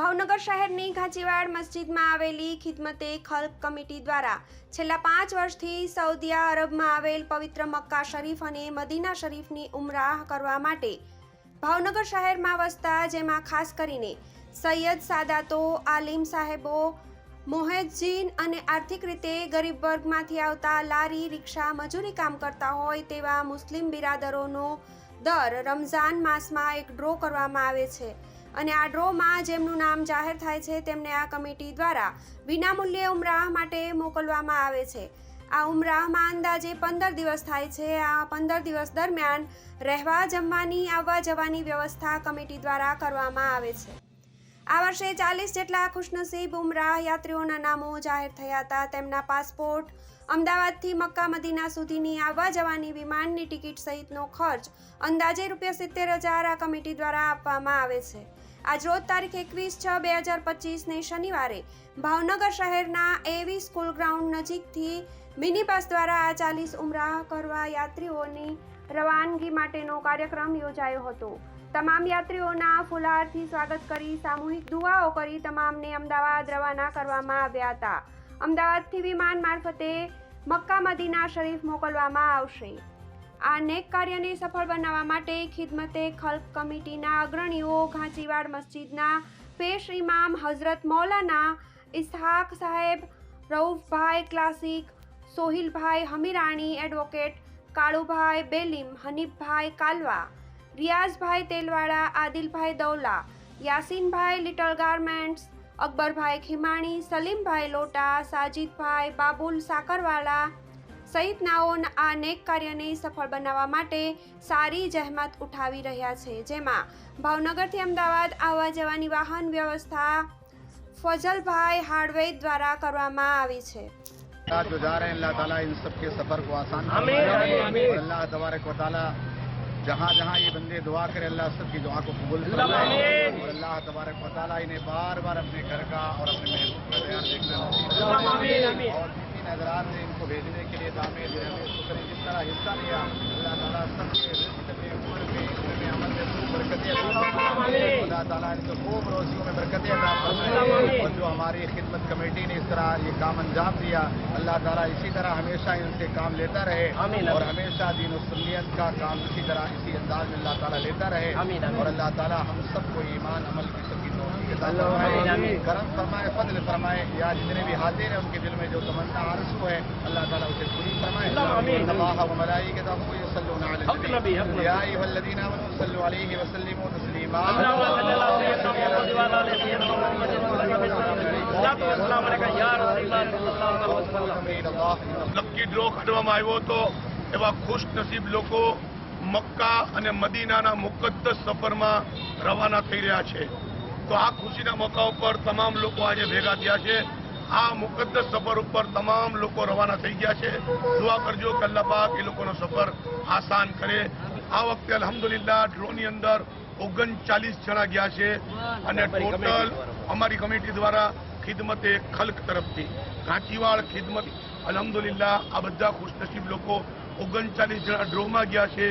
ભાવનગર શહેરની ઘાંચીવાડ મસ્જિદમાં આવેલી ખિદમતે ખલ્ક કમિટી દ્વારા છેલ્લા પાંચ વર્ષથી સૌદીયા અરબમાં આવેલ પવિત્ર મક્કા શરીફ અને મદીના શરીફની ઉમરાહ કરવા માટે ભાવનગર શહેરમાં વસતા, જેમાં ખાસ કરીને સૈયદ સાદાતો, આલિમ સાહેબો મોહેજીન અને આર્થિક રીતે ગરીબ વર્ગમાંથી આવતા લારી, રિક્ષા, મજૂરી કામ કરતા હોય તેવા મુસ્લિમ બિરાદરોનો દર રમઝાન માસમાં એક ડ્રો કરવામાં આવે છે. અને આ ડ્રોમાં જેમનું નામ જાહેર થાય છે, તેમને આ કમિટી દ્વારા વિનામૂલ્યે ઉમરાહ માટે મોકલવામાં આવે છે. આ ઉમરાહમાં અંદાજે પંદર દિવસ થાય છે. આ પંદર દિવસ દરમિયાન રહેવા, જમવાની, આવવા જવાની વ્યવસ્થા કમિટી દ્વારા કરવામાં આવે છે. આ વર્ષે ચાલીસ જેટલા ખુશનસીબ ઉમરાહ યાત્રીઓના નામો જાહેર થયા હતા. તેમના પાસપોર્ટ અમદાવાદથી મક્કા મદીના સુધીની આવવા જવાની વિમાનની ટિકિટ સહિતનો ખર્ચ અંદાજે રૂપિયા સિત્તેર હજાર આ કમિટી દ્વારા આપવામાં આવે છે. આજ રોજ તારીખ એકવીસ છ બે હજાર પચીસને શનિવારે ભાવનગર શહેરના એવી સ્કૂલ ગ્રાઉન્ડ નજીકથી મિની બસ દ્વારા આ ચાલીસ ઉમરાહ કરવા યાત્રીઓની રવાનગી માટેનો કાર્યક્રમ યોજાયો હતો. તમામ યાત્રીઓના ફુલહારથી સ્વાગત કરી સામૂહિક દુવાઓ કરી તમામને અમદાવાદ રવાના કરવામાં આવ્યા હતા. અમદાવાદથી વિમાન મારફતે મક્કા મદીના શરીફ મોકલવામાં આવશે. આ નેક કાર્યને સફળ બનાવવા માટે ખિદમતે ખલ્ક કમિટીના અગ્રણીઓ, ઘાંચીવાડ મસ્જિદના પેશ ઇમામ Hazrat Maulana Ishaq Saheb, Raufbhai classic, Sohilbhai Hamirani advocate, Kalubhai Belim, Hanifbhai Kalva રિયાઝભાઈ તેલવાડા આદિલભાઈ Daula યાસીનભાઈ little garments Akbarbhai Khimani સલીમભાઈ Lota Sajidbhai Babul Sakarwala સહિતનાઓ આ નેક કાર્યને સફળ બનાવવા માટે સારી જહેમત ઉઠાવી રહ્યા છે જેમાં ભાવનગરથી અમદાવાદ આવવા જવાની વાહન વ્યવસ્થા ફજલભાઈ હાર્ડવેર દ્વારા કરવામાં આવી છે जो जा रहे हैं अल्लाह ताला इन सबके सफर को आसान आमीन, फरमाए। आमीन। और अल्लाह तबारक व جہاں جہاں یہ بندے دعا کرے اللہ سب کی دعا کو قبول فرمائے۔ اور اللہ تبارک و تعالیٰ انہیں بار بار اپنے گھر کا اور اپنے محبوب کا دھیان دیکھنا اور اسی نظرات نے ان کو بھیجنے کے لیے دامے دیا اس طرح حصہ لیا اللہ تعالیٰ سب کے अल्लाह ताला इनको खूब रोजियों में बरकतें अता फरमाए। और जो हमारी खिदमत कमेटी ने इस तरह ये काम अंजाम दिया अल्लाह ताला इसी तरह हमेशा इनसे काम लेता रहे और हमेशा दीन और सुन्नियत का काम इसी तरह इसी अंदाज में अल्लाह ताला लेता रहे। और अल्लाह ताला हम सबको ईमान अमल की सबकी आमीन। करम फरमाए फजल फरमाए। या जितने भी हाजिर हैं उनके दिल में जो तमन्ना आरज़ू है अल्लाह ताला उसे पूरी फरमाए। على النبي يا أيها الذين آمنوا صلوا عليه وسلموا تسليما اللهم صل على سيدنا محمد وعلى آل سيدنا محمد الصلاة والسلام عليك يا رسول الله صلى الله عليه وسلم લકી ડ્રો કાઢવામાં આવ્યો હતો એવા ખુશ નસીબ લોકો મક્કા અને મદીનાના મુકદ્દસ સફરમાં રવાના થઈ રહ્યા છે તો આ ખુશીના મોકા ઉપર તમામ લોકો આજે ભેગા થયા છે આ મુકદ્દસ સફર ઉપર તમામ લોકો રવાના થઈ ગયા છે. દુઆ કરજો કે અલ્લાહ પાક એ લોકોનો સફર આસાન કરે. આ વખતે અલ્હમ્દુલિલ્લાહ ડ્રોની અંદર ઓગણચાલીસ જણા ગયા છે. અને ટોટલ અમારી કમિટી દ્વારા ખિદમતે ખલ્ક તરફથી કાંચીવાડ ખિદમત અલહમદુલિલ્લાહ આ બધા ખુશનસીબ લોકો ઓગણચાલીસ જણા ડ્રોમાં ગયા છે.